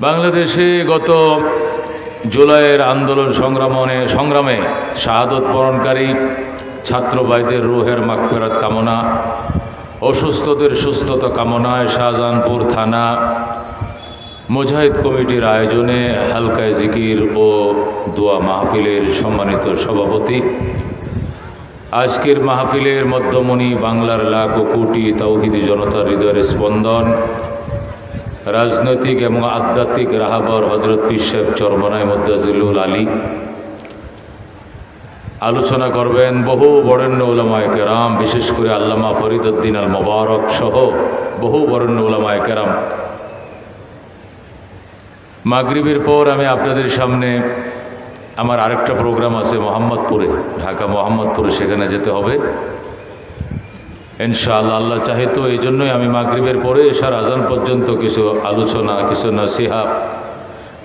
বাংলাদেশে গত জুলাইয়ের আন্দোলন সংগ্রামনে সংগ্রামে শাহাদত বরণকারী ছাত্র ভাইদের রুহের মাগফেরাত কামনা, অসুস্থদের সুস্থতা কামনায় শাহজাহানপুর থানা মুজাহিদ কমিটির আয়োজনে হালকায় জিকির ও দোয়া মাহফিলের সম্মানিত সভাপতি আজকের মাহফিলের মধ্যমণি বাংলার লাখ ও কোটি তৌহিদি জনতার হৃদয়ের স্পন্দন। রাজনৈতিক এবং আধ্যাত্মিক রাহাবর হজরত পিসেব চরমনায় মদ্দাজিলুল আলী। আলোচনা করবেন বহু বরেণ্য ওলামায় কেরাম, বিশেষ করে আল্লামা ফরিদুদ্দিন আল মোবারক সহ বহু বরেণ্য ওলামায় কেরাম। মাগরিবের পর আমি আপনাদের সামনে আমার আরেকটা প্রোগ্রাম আছে মোহাম্মদপুরে, ঢাকা মোহাম্মদপুরে, সেখানে যেতে হবে। ইনশাআল্লাহ, আল্লাহ চাহে তো এই জন্যই আমি মাগরিবের পরে এসার আজান পর্যন্ত কিছু আলোচনা, কিছু নসিহা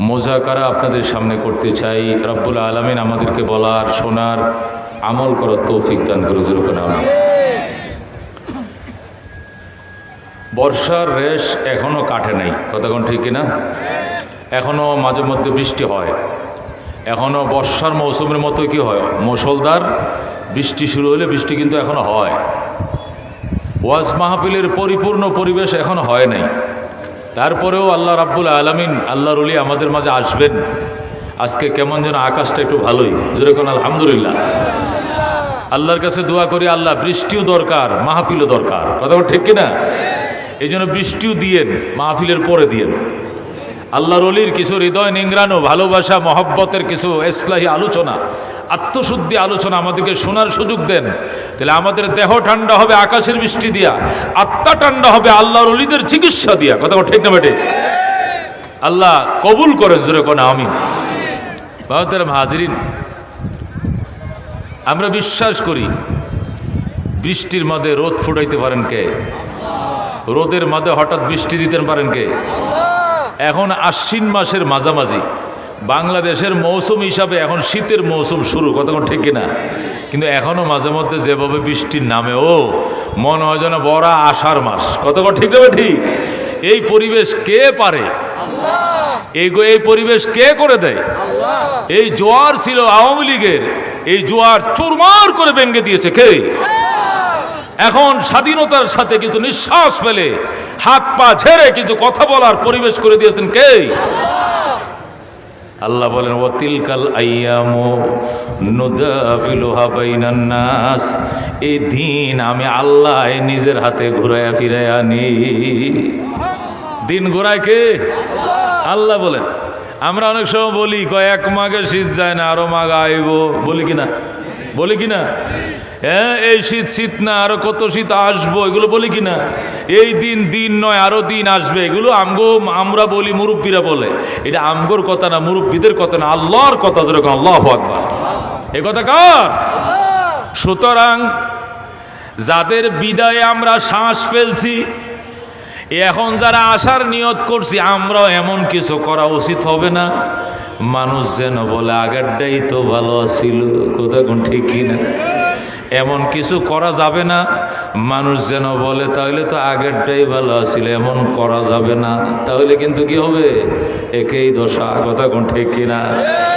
মোজাকারা আপনাদের সামনে করতে চাই। রব্বুল আলমিন আমাদেরকে বলার, শোনার, আমল করার তৌফিক দান করে যেরকম বর্ষার রেশ এখনও কাটে নাই। কতক্ষণ ঠিক কিনা? এখনও মাঝে মধ্যে বৃষ্টি হয়। এখনও বর্ষার মৌসুমের মতো কি হয়? মুসলদার বৃষ্টি শুরু হলে বৃষ্টি কিন্তু এখনও হয়। ওয়াজ মাহফিলের পরিপূর্ণ পরিবেশ এখন হয় নাই। তারপরেও আল্লাহ রাব্বুল আলমিন, আল্লাহর উলি আমাদের মাঝে আসবেন। আজকে কেমন যেন আকাশটা একটু ভালোই। যেরকম আলহামদুলিল্লাহ। আল্লাহর কাছে দোয়া করি, আল্লাহ বৃষ্টিও দরকার, মাহফিলও দরকার। কথা ঠিক কিনা? এই জন্য বৃষ্টিও দিয়েন, মাহফিলের পরে দিয়েন। আল্লাহর অলির কিছু হৃদয় নিংরানো ভালোবাসা, মহব্বতের কিছু ইসলাহী আলোচনা, আত্মশুদ্ধি আলোচনা আমাদেরকে শোনার সুযোগ দেন। তাহলে আমাদের দেহ ঠান্ডা হবে আকাশের বৃষ্টি দিয়া, আত্মা ঠান্ডা হবে আল্লাহর অলিদের চিকিৎসা দিয়া। কথা ঠিক না বেটে আল্লাহ কবুল করেন জোরে কোন, আমিন। বাবাদের হাজিরিন আমরা বিশ্বাস করি বৃষ্টির মধ্যে রোদ ফুটাইতে পারেন কে? রোদের মধ্যে হঠাৎ বৃষ্টি দিতে পারেন কে? এখন আশ্বিন মাসের মাঝামাঝি। বাংলাদেশের মৌসুম হিসাবে এখন শীতের মৌসুম শুরু কতক্ষণ ঠিক কিনা? কিন্তু এখনও মাঝে মধ্যে যেভাবে বৃষ্টির নামে ও মনে হয় যেন বড়া আষাঢ় মাস। কতক্ষণ ঠিক না ঠিক? এই পরিবেশ কে পারে? এই এই পরিবেশ কে করে দেয়? এই জোয়ার ছিল আওয়ামী লীগের এই জোয়ার চুরমার করে ভেঙে দিয়েছে কে? এখন স্বাধীনতার সাথে কিছু নিঃশ্বাস ফেলে, হাত পা ঝেড়ে কিছু কথা বলার পরিবেশ করে দিয়েছেন কে? আল্লাহ বলেন ও তিলকাল আইয়ামো বাইনান নাস। এই দিন আমি আল্লাহ নিজের হাতে ঘুরাইয়া ফিরাইয়া আনি দিন ঘোরায় কে? আল্লাহ বলেন। আমরা অনেক সময় বলি কয়েক মাঘে শীত যায় না, আরও মাঘ আইব। বলি কিনা বলি কিনা হ্যাঁ এই শীত শীত না, আরও কত শীত আসব, এগুলো বলি কি না এই দিন দিন নয়, আরও দিন আসবে। এগুলো আমগো, আমরা বলি মুরব্বীরা বলে। এটা আমগোর কথা না, মুরব্বীদের কথা না, আল্লাহর কথা যেরকম, আল্লাহ আকবার। এ কথা কার? সুতরাং যাদের বিদায়ে আমরা শ্বাস ফেলছি এখন যারা আসার নিয়ত করছি, আমরাও এমন কিছু করা উচিত হবে না। মানুষ যেন বলে, আগেরটাই তো ভালো ছিল। কোথাও ঠিক কিনা? এমন কিছু করা যাবে না। মানুষ যেন বলে, তাহলে তো আগেরটাই ভালো ছিল এমন করা যাবে না। তাহলে কিন্তু কি হবে? একেই দশা। কথা কোন ঠিক কিনা?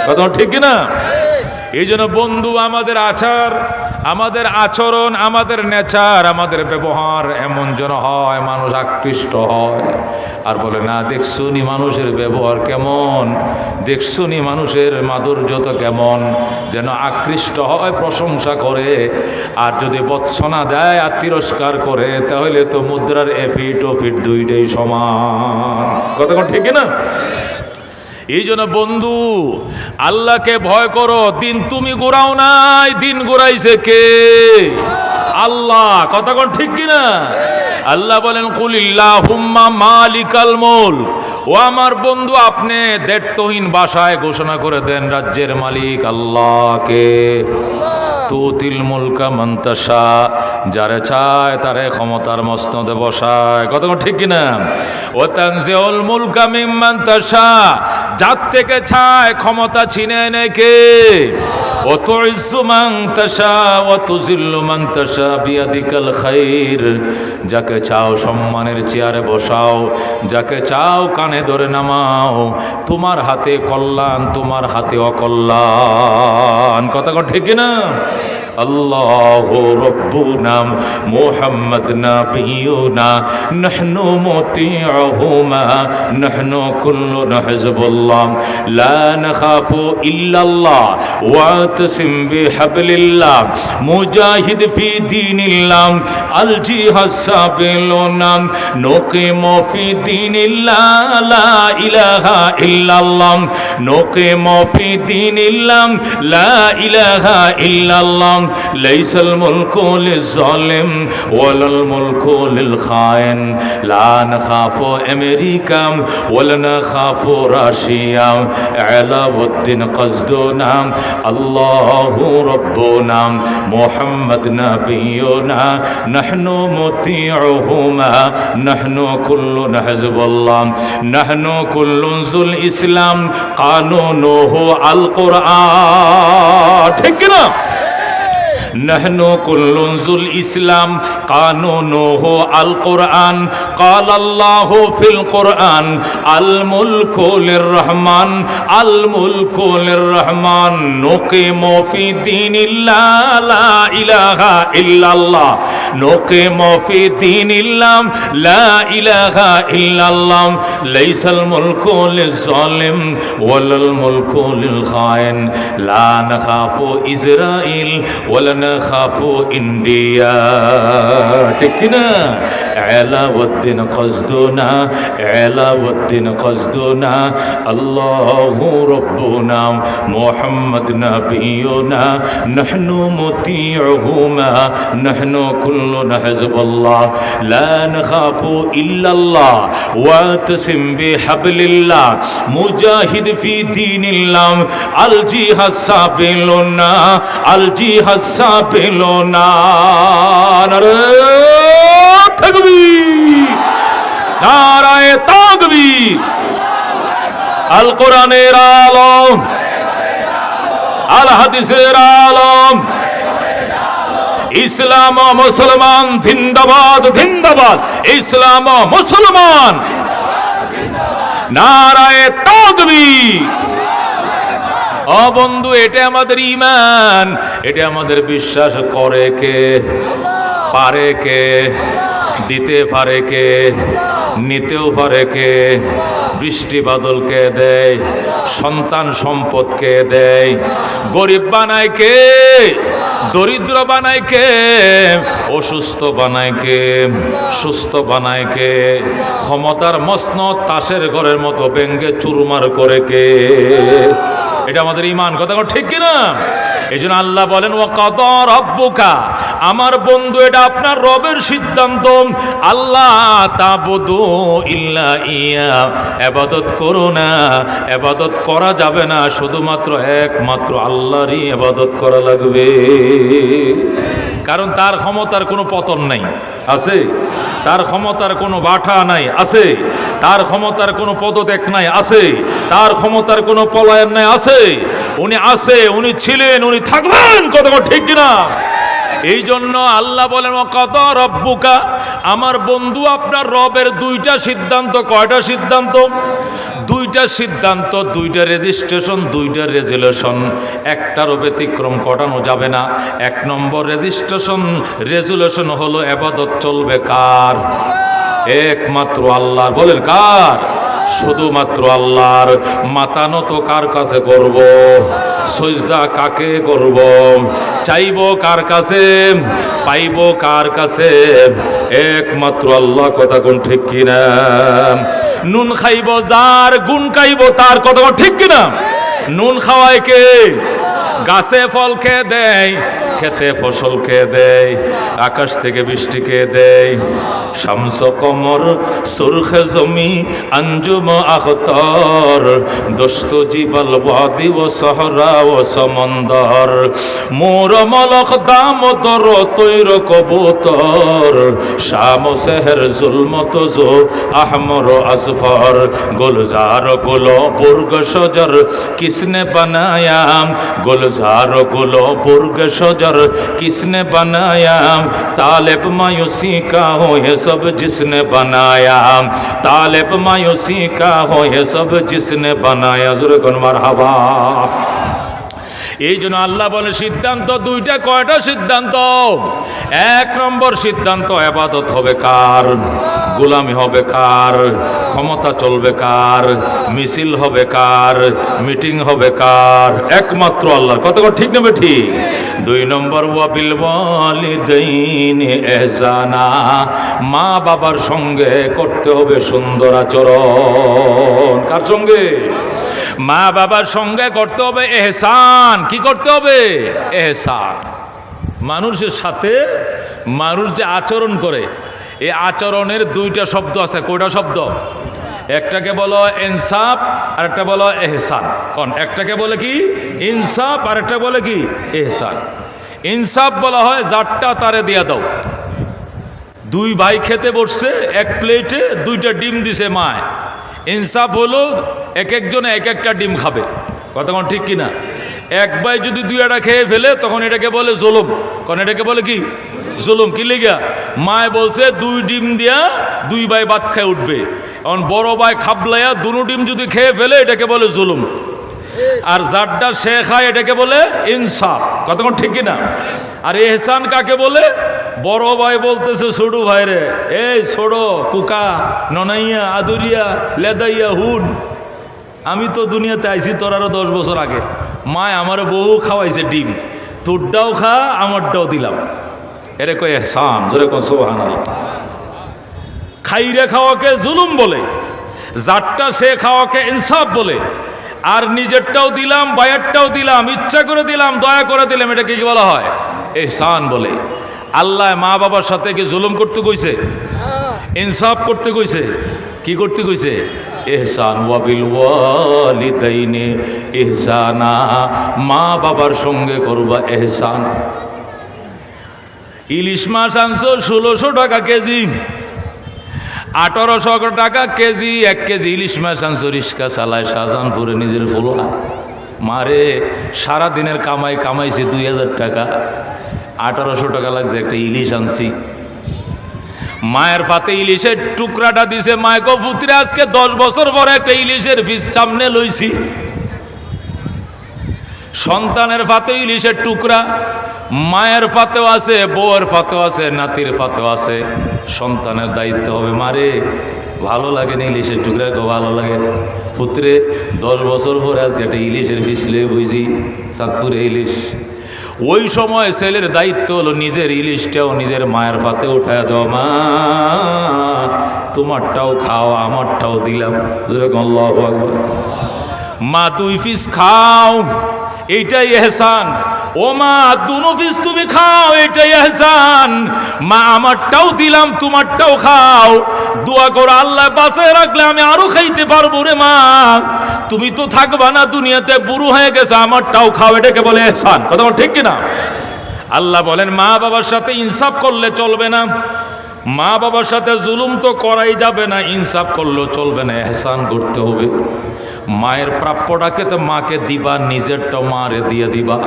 কথা ঠিক কিনা? এই জন্য বন্ধু, আমাদের আচার আমাদের আচরণ, আমাদের নেচার, আমাদের ব্যবহার এমন যেন হয়, মানুষ আকৃষ্ট হয়। আর বলে, না, দেখছুনি মানুষের ব্যবহার কেমন? দেখছুনি মানুষের মাধুর্যতা কেমন? যেন আকৃষ্ট হয়, প্রশংসা করে। আর যদি বৎসনা দেয়, আর তিরস্কার করে, তাহলে তো মুদ্রার এফিট ও ফিট দুইটাই সমান। কতক্ষণ ঠিক না এই জন্য বন্ধু, আল্লাহকে ভয় করো, দিন তুমি গোড়াও নাই, দিন গোড়াইছে কে? আল্লাহ, কথা কন ঠিক কিনা? আল্লাহ বলেন কুলিল্লাহ হুম্মা মালিকাল মোল ও আমার বন্ধু আপনি দেড়তহীন ভাষায় ঘোষণা করে দেন রাজ্যের মালিক আল্লাহকে। তুতিল মুলকা মন্তাসা যারে চায় তারে ক্ষমতার মস্তদে বসায়। কতক্ষণ ঠিক কিনা? ও তানজিউল মুলকা মিম্মান তাসা যার থেকে চায় ক্ষমতা ছিনে নেয় কে وتعز من تشاء وتذل من تشاء بيدك الخير যাকে চাও সম্মানের চেয়ারে বসাও যাকে চাও কানে ধরে নামাও তোমার হাতে কল্যাণ তোমার হাতে অকল্যাণ কথা কন ঠিক না الله ربنا محمد نبينا نحن مطيعهما نحن كل حزب الله. لا نخاف إلا الله واعتصم بحبل الله. مجاهد في دين الله الجهاد سبيلنا نقيم في دين الله لا إله إلا الله. نقيم في دين الله لا إله إلا الله. ليس الملك للظالم ولا الملك للخائن لا نخاف أمريكا ولا نخاف روسيا علاء الدين قصدنا الله ربنا محمد نبينا نحن مطيعهما نحن كل حزب الله نحن كل ذو الإسلام قانونه القرآن ঠিক না نحن كل ذو الإسلام قانونه القرآن. قال الله في القرآن الملك للرحمن الملك للرحمن نقيم في دين الله لا إله إلا الله نقيم في دين الله لا إله إلا الله ليس الملك للظالم ولا الملك للخائن لا نخاف إسرائيل ولا نخاف إنديا تكنا علاوة قصدنا علاوة قصدنا الله ربنا محمد نبينا نحن مطيعهما نحن كلنا حزب الله لا نخاف إلا الله واعتصم بحبل الله مجاهد في دين الله الجهاد سابلنا পেল না। নারায় তাগবি আল কোরআনের আলম। আল হাদিসের আলম। ইসলাম মুসলমান জিন্দাবাদ জিন্দাবাদ। ইসলাম মুসলমান। নারায় তাগবি ও বন্ধু, এটা আমাদের ইমান এটা আমাদের বিশ্বাস। করে কে? পারে কে? দিতে পারে কে? নিতেও পারে কে? বৃষ্টি বাদলকে দেয়? সন্তান সম্পদকে দেয়? গরিব বানায় কে? দরিদ্র বানায় কে? অসুস্থ বানায় কে? সুস্থ বানায় কে? ক্ষমতার মসন তাসের ঘরের মতো ব্যঙ্গে চুরমার করে কে? এটা আমাদের ইমান কথা ঠিক কিনা? এই জন্য আল্লাহ বলেন ও কত রব্বুকা আমার বন্ধু, এটা আপনার রবের সিদ্ধান্ত। আল্লাহ তা বধু ইল্লা ইয়া, এবাদত করো না, এবাদত করা যাবে না, শুধুমাত্র একমাত্র আল্লাহরই এবাদত করা লাগবে। কারণ তার ক্ষমতার কোনো পতন নাই। আছে? তার ক্ষমতার কোনো বাঠা নাই। আছে? তার ক্ষমতার কোনো পদত্যাগ নাই। আছে? তার ক্ষমতার কোনো পলায়ন নাই। আছে? উনি আছে, উনি ছিলেন, উনি থাকবেন। কত ঠিক কিনা? এই জন্য আল্লাহ বলেন কত রব্বুকা? আমার বন্ধু আপনার রবের দুইটা সিদ্ধান্ত, কয়টা সিদ্ধান্ত? দুইটা সিদ্ধান্ত, দুইটা রেজিস্ট্রেশন দুইটা রেজুলেশন একটারও ব্যতিক্রম কটানো যাবে না। এক নম্বর রেজিস্ট্রেশন রেজুলেশন হলো এবাদত চলবে কার? একমাত্র আল্লাহ বলেন কার? শুধুমাত্র আল্লাহর। মাতানত কার কাছে করব? সজদা কাকে করব? চাইব কার কাছে? পাইব কার কাছে? একমাত্র আল্লাহ কথা কোন ঠিক কিনা? নুন খাইব যার গুণ খাইব তার কথা ঠিক কিনা? নুন খাওয়ায় কে? গাছে ফল খেয়ে দেয়, খেতে ফসল খেয়ে দেয়, আকাশ থেকে বৃষ্টি খেয়ে দেয়। শামস কমর, সুরখে জমি, আঞ্জুম আখতর, দোস্ত জীবল বাদি ও সহরা ও সমন্দর। মোর মলক দাম দর তৈর কবুতর। শাম সেহের জুলমত জো আহমর আসফর গুলজার গুল বুর্গ সজর কিসনে বানায়াম? গুলজার গুলজারগুলো বুর্গ সজর কিসনে বানায়াম? তালেব মায়ুসি কা হো হে সব জিসনে বানায়াম। তালেব মায়ুসি কা হো হে সব জিসনে বানায়া। জুরে কোন মার হাবা এই জন্য আল্লাহ বলে সিদ্ধান্ত দুইটা, কয়টা সিদ্ধান্ত? এক নম্বর সিদ্ধান্ত, আবাদত হবে কার? গোলামি হবে কার? ক্ষমতা চলবে কার? মিছিল হবে কার? মিটিং হবে কার? একমাত্র আল্লাহ কত ঠিক নেবে ঠিক? দুই নম্বর ওয়াবিল এহসানা। মা বাবার সঙ্গে করতে হবে সুন্দর আচরণ। কার সঙ্গে? মা বাবার সঙ্গে করতে হবে এহসান। কি করতে হবে? এহসান। মানুষের সাথে মানুষ যে আচরণ করে, এই আচরণের দুইটা শব্দ আছে। কয়টা শব্দ? একটাকে বলো ইনসাফ আর একটা বলো এহসান। কোন? একটাকে বলে কি? ইনসাফ আর একটা বলে কি? এহসান। ইনসাফ বলা হয় যারটা তারে দিয়া দাও। দুই ভাই খেতে বসছে, এক প্লেটে দুইটা ডিম দিছে মায়। ইনসাফ হলো এক একজনে এক একটা ডিম খাবে। কতক্ষণ ঠিক কিনা? এক বাই যদি দুই একটা খেয়ে ফেলে, তখন এটাকে বলে জুলুম। কারণ এটাকে বলে কি? জুলুম। কি লেগা? মায় বলছে, দুই ডিম দিয়া দুই বাই ভাত খেয়ে উঠবে। এখন বড় ভাই খাবলাইয়া দুনো ডিম যদি খেয়ে ফেলে, এটাকে বলে জুলুম। আর যারটা সে খায়, এটাকে বলে ইনসাফ। কতক্ষণ ঠিক কিনা? আর এহসান কাকে বলে? বড় ভাই বলতেছে, ছোট ভাই রে, এই ছোট কুকা, ননাইয়া, আদুরিয়া, লেদাইয়া, হুন। আমি তো দুনিয়াতে আইছি তোর আরও দশ বছর আগে। মায় আমার বউ খাওয়াইছে ডিম। তোরটাও খা, আমারটাও দিলাম। এরে কয়, এহসান, জোরে সোহান খাইরে খাওয়াকে জুলুম বলে যারটা সে খাওয়াকে ইনসাফ বলে। আর নিজেরটাও দিলাম, বায়ারটাও দিলাম, ইচ্ছা করে দিলাম, দয়া করে দিলাম, এটাকে কি বলা হয়? এহসান বলে। আল্লাহ মা বাবার সাথে কি জুলুম করতে কইছে? ইনসাফ করতে কইছে? কি করতে কইছে? এহসান ওয়াবিল ওয়ালিদাইনে, এহসানা। মা বাবার সঙ্গে করবা এহসান। ইলিশ মাছ আনছো ষোলোশো টাকা কেজি। আঠারোশো টাকা কেজি, এক কেজি ইলিশ মাছ আনছো রিক্সা চালায় শাহজাহানপুরে নিজের ফলোয়া মারে সারা দিনের কামাই কামাইছে দুই হাজার টাকা। আঠারোশো টাকা লাগছে, একটা ইলিশ আনছি। মায়ের ফাতে ইলিশের টুকরাটা দিছে মায়, গো পুত্রে, আজকে দশ বছর পরে একটা ইলিশের পিস সামনে লইছি। সন্তানের ফাতে ইলিশের টুকরা, মায়ের ফাতেও আছে, বউয়ের ফাতেও আছে, নাতির ফাতেও আছে। সন্তানের দায়িত্ব হবে মারে ভালো লাগে না ইলিশের টুকরা, গো ভালো লাগে। পুত্রে, দশ বছর পরে আজকে একটা ইলিশের ফিস লিয়ে বুঝি চাঁদপুরে ইলিশ। ওই সময় ছেলের দায়িত্ব হলো নিজের ইলিশটাও নিজের মায়ের ফাতে উঠায় দমা তোমারটাও খাও, আমারটাও দিলাম। মা তুই ফিস খাও। এইটাই এহসান। ও মা দুনো পিস তুমি খাও, এটাই এহসান মা, আমারটাও দিলাম, তোমারটাও খাও। দোয়া করো, আল্লাহ বাসে রাখলে আমি আরও খাইতে পারব রে মা। তুমি তো থাকবা না দুনিয়াতে, বুড়ো হয়ে গেছে, আমারটাও খাও, এটাকে বলে এহসান কথা ঠিক কিনা? আল্লাহ বলেন মা বাবার সাথে ইনসাফ করলে চলবে না। মা বাবার সাথে জুলুম তো করাই যাবে না, ইনসাফ করলেও চলবে না, এহসান করতে হবে। মায়ের প্রাপ্যটাকে তো মাকে দিবা নিজেরটাও মারে দিয়ে দিবা।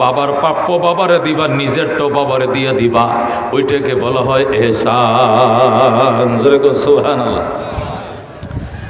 বাবার প্রাপ্য বাবারে দিবা নিজেরটাও বাবারে দিয়ে দিবা। ওইটাকে বলা হয় এহসান। সোহান আল্লাহ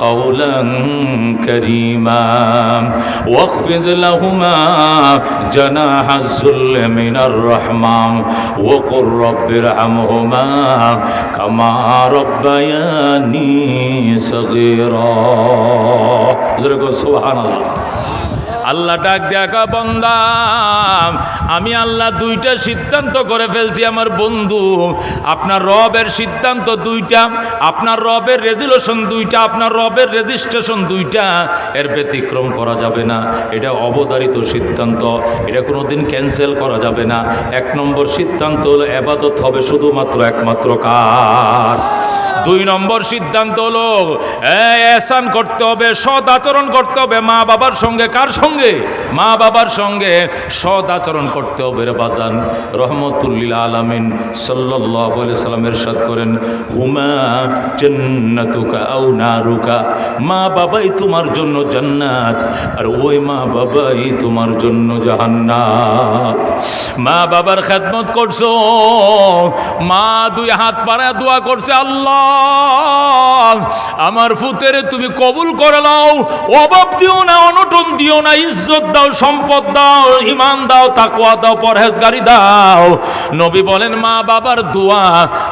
قولا كريما. واخفض لهما جناح الذل من الرحمن. وقل رب ارحمهما كما ربياني صغيرا. سبحان الله. আল্লাহ ডাক দেখা বন্দা, আমি আল্লাহ দুইটা সিদ্ধান্ত করে ফেলছি আমার বন্ধু। আপনার রবের সিদ্ধান্ত দুইটা, আপনার রবের রেজুলেশন দুইটা, আপনার রবের রেজিস্ট্রেশন দুইটা। এর ব্যতিক্রম করা যাবে না। এটা অবধারিত সিদ্ধান্ত। এটা কোনো দিন ক্যান্সেল করা যাবে না। এক নম্বর সিদ্ধান্ত হলো এবাদত হবে শুধুমাত্র একমাত্র কার? দুই নম্বর সিদ্ধান্ত হলো এসান করতে হবে, সৎ আচরণ করতে হবে মা বাবার সঙ্গে। কার সঙ্গে? মা বাবার সঙ্গে সৎ আচরণ করতে হবে। রে বাজান রহমতুল্লিল আলমিন সাল্লাহ সাল্লামের সাদ করেন, হুমা জন্নাতুকা আও নারুকা। মা বাবাই তোমার জন্য জান্নাত, আর ওই মা বাবাই তোমার জন্য জাহান্নাত। মা বাবার খেদমত করছ, মা দুই হাত পাড়া দোয়া করছে, আল্লাহ আমার ফুতের তুমি কবুল করে নাও, অভাব দিও না, অনটন দিও না, ইজ্জত দাও, সম্পদ দাও ইমান দাও তাকুয়া দাও, পরহেজগারি দাও। নবী বলেন, মা বাবার দোয়া,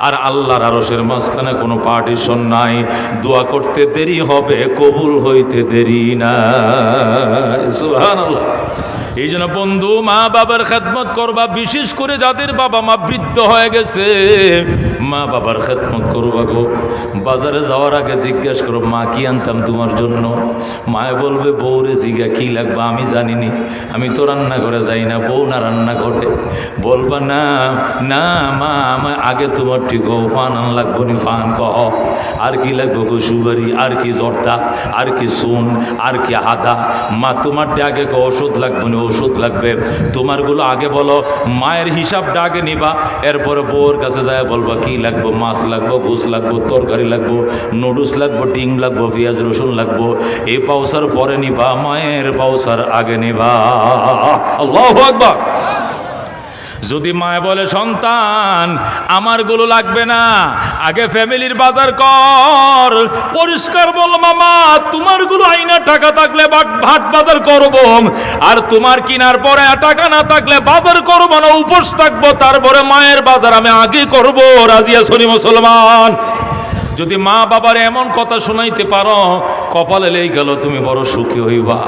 আর আল্লাহর আরশের মাঝখানে কোনো পার্টিশন নাই। দোয়া করতে দেরি হবে, কবুল হইতে দেরি না সুবহানাল্লাহ। এই জন্য বন্ধু মা বাবার খেদমত করবা, বিশেষ করে যাদের বাবা মা বৃদ্ধ হয়ে গেছে। মা বাবার খেদমত করবা গো। বাজারে যাওয়ার আগে জিজ্ঞেস করো, মা, কি আনতাম তোমার জন্য? মায়ে বলবে, বউরে জিগা, কি লাগবে আমি জানিনি। আমি তো রান্না করে যাই না, বউ না রান্না করে বলবা, না না, মা আমার আগে তোমার ঠিক ফান আন লাগবো নি, ফান কহ আর কি লাগবে গো সুবারি আর কি জর্দা, আর কি সুন, আর কি আদা? মা তোমার আগে ওষুধ লাগবে না ওষুধ লাগবে। তোমারগুলো আগে বলো, মায়ের হিসাবটা আগে নিবা। এরপরে বউর কাছে যায় বলবা, কি লাগবো? মাছ লাগবো ঘুষ লাগবো, তরকারি লাগবো, নুডলস লাগবো, ডিম লাগবো, পেঁয়াজ, রসুন লাগবো। এই পাউসার পরে নিবা, মায়ের পাউসার আগে নিবা। আল্লাহ আকবার। যদি মায় বলে সন্তান আমারগুলো লাগবে না, আগে ফ্যামিলির বাজার কর। পরিষ্কার বল মামা তোমারগুলো আইনা টাকা থাকলে ভাট বাজার করব। আর তোমার কিনার পরে টাকা না থাকলে বাজার করব না, উপোস থাকব, তারপরে মায়ের বাজার আমি আগে করব রাজিয়া শনি মুসলমান? যদি মা বাবার এমন কথা শোনাইতে পারো কপালে লেই গেল, তুমি বড় সুখী হইবা,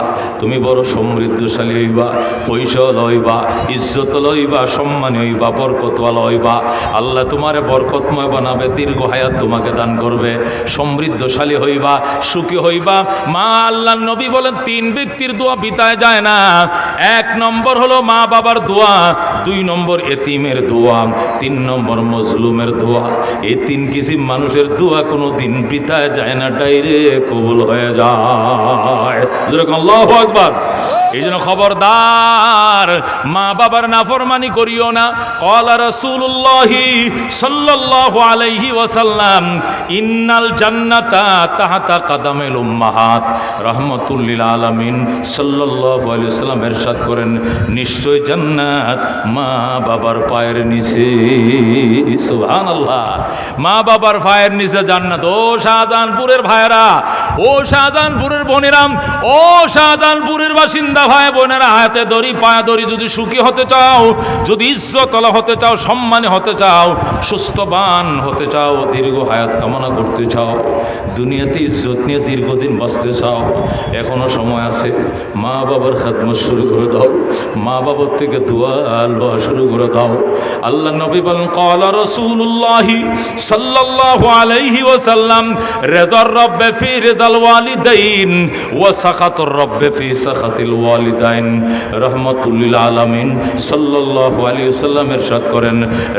তুমি বড় সমৃদ্ধশালী হইবা পৈসল হইবা ইজ্জত লইবা সম্মানী হইবা, বরকতওয়ালা হইবা। আল্লাহ তোমারে বরকতময় বানাবে, দীর্ঘ হায়াত তোমাকে দান করবে। সমৃদ্ধশালী হইবা, সুখী হইবা। মা আল্লাহ নবী বলেন, তিন ব্যক্তির দোয়া বিতায় যায় না। এক নম্বর হলো মা বাবার দোয়া, দুই নম্বর এতিমের দোয়া, তিন নম্বর মজলুমের দোয়া। এই তিন কিসিম মানুষের দোয়া কোনো দিন বিতায় যায় না ডাইরে কবুল হয়ে যায়। যেরকম আল্লাহ আকবার। এই জন্য খবরদার, মা বাবার নাফরমানি করিও না। কলা রসুল্লাহি সাল্লাল্লাহু আলাইহি ওয়াসাল্লাম, ইন্নাল জান্নাতা তাহাতা কাদামেল উম্মাহাত। রহমতুল্লিল আলামিন সাল্লাল্লাহু আলাইহি সাল্লাম এরশাদ করেন, নিশ্চয় জান্নাত মা বাবার পায়ের নিচে। সুবহানাল্লাহ। মা বাবার পায়ের নিচে জান্নাত। ও শাহজাহানপুরের ভাইরা ও শাহজাহানপুরের বোনেরাম, ও শাহজাহানপুরের বাসিন্দা ভাই বোনেরা, হাতে দড়ি, পায়ে দড়ি যদি সুখী হতে চাও, যদি ইজ্জতলা হতে চাও, সম্মানী হতে চাও, সুস্থবান হতে চাও, দীর্ঘ হায়াত কামনা করতে চাও, দুনিয়াতে ইজ্জত নিয়ে দীর্ঘদিন বাঁচতে চাও, এখনও সময় আছে, মা বাবার খাদমত শুরু করে দাও, মা বাবার থেকে দোয়া লোয়া শুরু করে দাও। আল্লাহ নবী বলেন কলা রসুল্লাহি সাল্লাল্লাহু আলাইহি ওয়াসাল্লাম, রেদার রব্বে ফি রেদাল ওয়ালিদাইন, ওয়া সাখাতুর রব্বে ফি সাখাতিল ওয়ালিদাইন রহমাতুল্লিল আলামিন সাল্লাল্লাহু আলাইহি ওয়াসাল্লাম ইরশাদ করেন,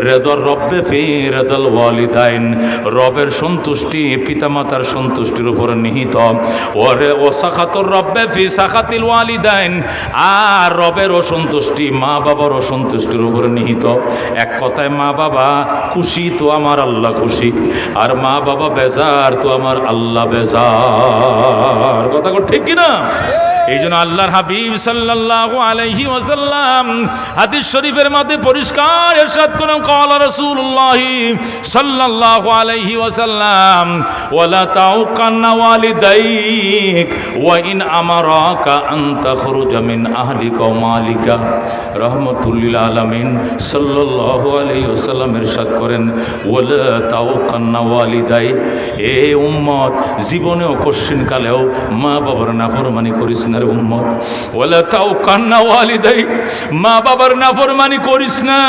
রেদার রব্বে ফি রেদল ওয়ালিদাইন রবের সন্তুষ্টি পিতামাতার সন্তুষ্টির উপরে নিহিত। ওরে ও সাখাতুর রব্বে ফি সাখাতিল ওয়ালিদাইন আর রবের অসন্তুষ্টি মা বাবার অসন্তুষ্টির উপরে নিহিত। এক কথায় মা বাবা খুশি তো আমার আল্লাহ খুশি, আর মা বাবা বেজার তো আমার আল্লাহ বেজার। কথা ঠিক কিনা? এই জন্য আল্লাহর হাবিব সাল্লাল্লাহু আলাইহি ওয়াসাল্লাম হাদিস শরীফের মধ্যে পরিষ্কার ইরশাদ করেন। ক্বালা রাসূলুল্লাহি সাল্লাল্লাহু আলাইহি ওয়াসাল্লাম, ওয়ালা তাউকান্না ওয়ালিদাইক, ওয়া ইন আমারাকা আন তাখরুজা মিন আহলিকা মালিকা। রাহমাতুল্লিল আলামিন সাল্লাল্লাহু আলাইহি ওয়াসাল্লাম ইরশাদ করেন, ওয়ালা তাউকান্না ওয়ালিদাই এ উম্মত, জীবনেও কশ্চিন কালেও মা বাবার নাফরমানি করিস না। ইসলামের উম্মত। বলে তাও কান্না ওয়ালিদাই, মা বাবার নাফরমানি করিস না।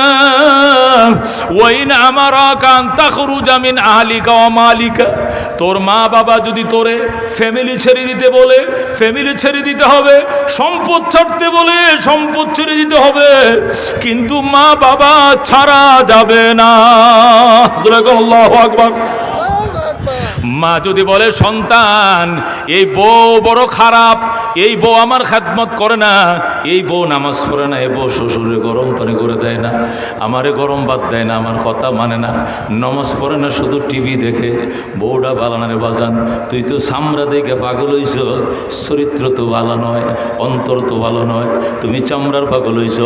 ওই না আমার কান্তা খরু জামিন আলিকা ও মালিকা। তোর মা বাবা যদি তোরে ফ্যামিলি ছেড়ে দিতে বলে, ফ্যামিলি ছেড়ে দিতে হবে, সম্পদ ছাড়তে বলে, সম্পদ ছেড়ে দিতে হবে। কিন্তু মা বাবা ছাড়া যাবে না। আকবার। মা যদি বলে, সন্তান, এই বউ বড় খারাপ এই বউ আমার খাদমত করে না। এই বউ নামাজ পড়ে না, এই বউ শ্বশুরে গরম পানি করে দেয় না, আমারে গরম ভাত দেয় না, আমার কথা মানে না। নামাজ পড়ে না, শুধু টিভি দেখে বউটা বালানারে বাজান, তুই তো সামরা দেখে পাগল হইছ, চরিত্র তো ভালো নয়, অন্তর তো ভালো নয়, তুমি চামড়ার পাগল হইছ।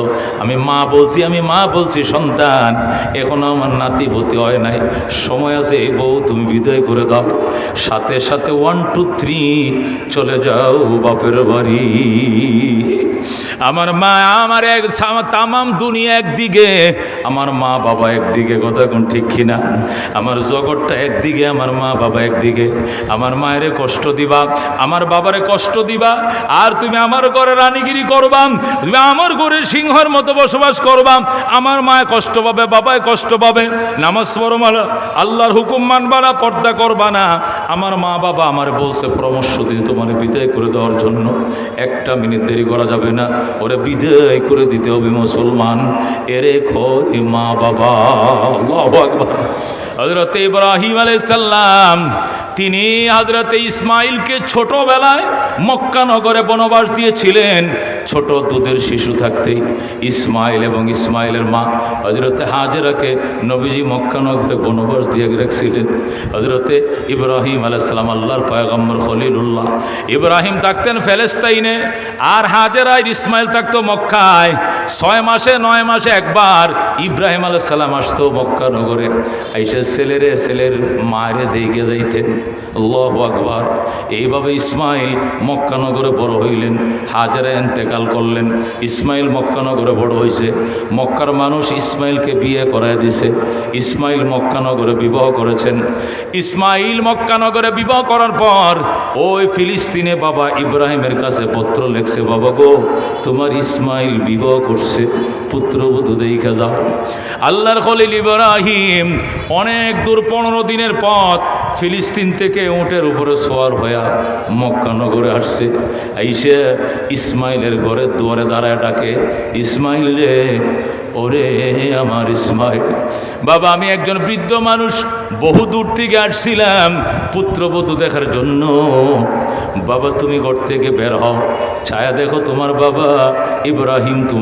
আমি মা বলছি, আমি মা বলছি, সন্তান, এখনও আমার নাতি ভর্তি হয় নাই, সময় আছে, এই বউ তুমি বিদায় করে দাও। সাথে সাথে ওয়ান টু থ্রি চলে যাও বাপের বাড়ি। আমার মা, আমার এক তামাম দুনিয়া একদিকে। আমার মা বাবা একদিকে, কথা কোন ঠিক কিনা? আমার জগৎটা একদিকে, আমার মা বাবা একদিকে। আমার মায়ের কষ্ট দিবা, আমার বাবারে কষ্ট দিবা, আর তুমি আমার ঘরে রানীগিরি করবা, তুমি আমার ঘরে সিংহর মতো বসবাস করবা। আমার মায় কষ্ট পাবে, বাবায় কষ্ট পাবে। নামাজ পড়ো আল্লাহর হুকুম মানবা না, পর্দা করবা না। আমার মা বাবা আমার বলছে, পরামর্শ দিয়ে তোমার বিদায় করে দেওয়ার জন্য। একটা মিনিট দেরি করা যাবে না। ওরা বিদায় করে দিতে হবে মুসলমান। এরে খোয় মা বাবা, আল্লাহু আকবার। হজরত ইব্রাহিম আলাইসাল্লাম তিনি হাজরাতে ইসমাইলকে ছোটবেলায় মক্কা নগরে বনবাস দিয়েছিলেন। ছোট দুধের শিশু থাকতেই ইসমাইল এবং ইসমাইলের মা হজরতে হাজরাকে নবীজি মক্কা নগরে বনবাস দিয়ে রাখছিলেন। হজরতে ইব্রাহিম আলাইসালাম আল্লাহর পয়গম্বর খলিলুল্লাহ। ইব্রাহিম থাকতেন ফেলেস্তাইনে আর হাজেরা আর ইসমাইল থাকতো মক্কায়। ছয় মাসে, নয় মাসে একবার ইব্রাহিম আলাইসাল্লাম আসতো মক্কা নগরে। আইসে ছেলেরে, ছেলের মায়ের দিকে যাইতেন। আল্লাহ আকবার। এইভাবে ইসমাইল মক্কানগরে বড় হইলেন, হাজারা এন্তেকাল করলেন। ইসমাইল মক্কানগরে বড় হয়েছে মক্কার মানুষ ইসমাইলকে বিয়ে করায় দিছে। ইসমাইল মক্কানগরে বিবাহ করেছেন। ইসমাইল মক্কানগরে বিবাহ করার পর, ওই ফিলিস্তিনে বাবা ইব্রাহিমের কাছে পত্র লেখছে, বাবা গো, তোমার ইসমাইল বিবাহ করছে, পুত্রবধূ দেখা যাও। আল্লাহর খলিল ইব্রাহিম অনেক দূর পনেরো দিনের পথ ফিলিস্তিন থেকে উটের উপরে সোয়ার হইয়া মক্কানগরে আসছে। আইসে ইসমাইলের ঘরের দুয়ারে দাঁড়ায় ডাকে, ইসমাইল রে, ওরে আমার ইসমাইল, বাবা আমি একজন বৃদ্ধ মানুষ, বহু দূর থেকে আসছিলাম পুত্রবধূ দেখার জন্য। বাবা তুমি ঘর থেকে বের হও, ছায়া দেখো তোমার বাবা ইব্রাহিম তুমি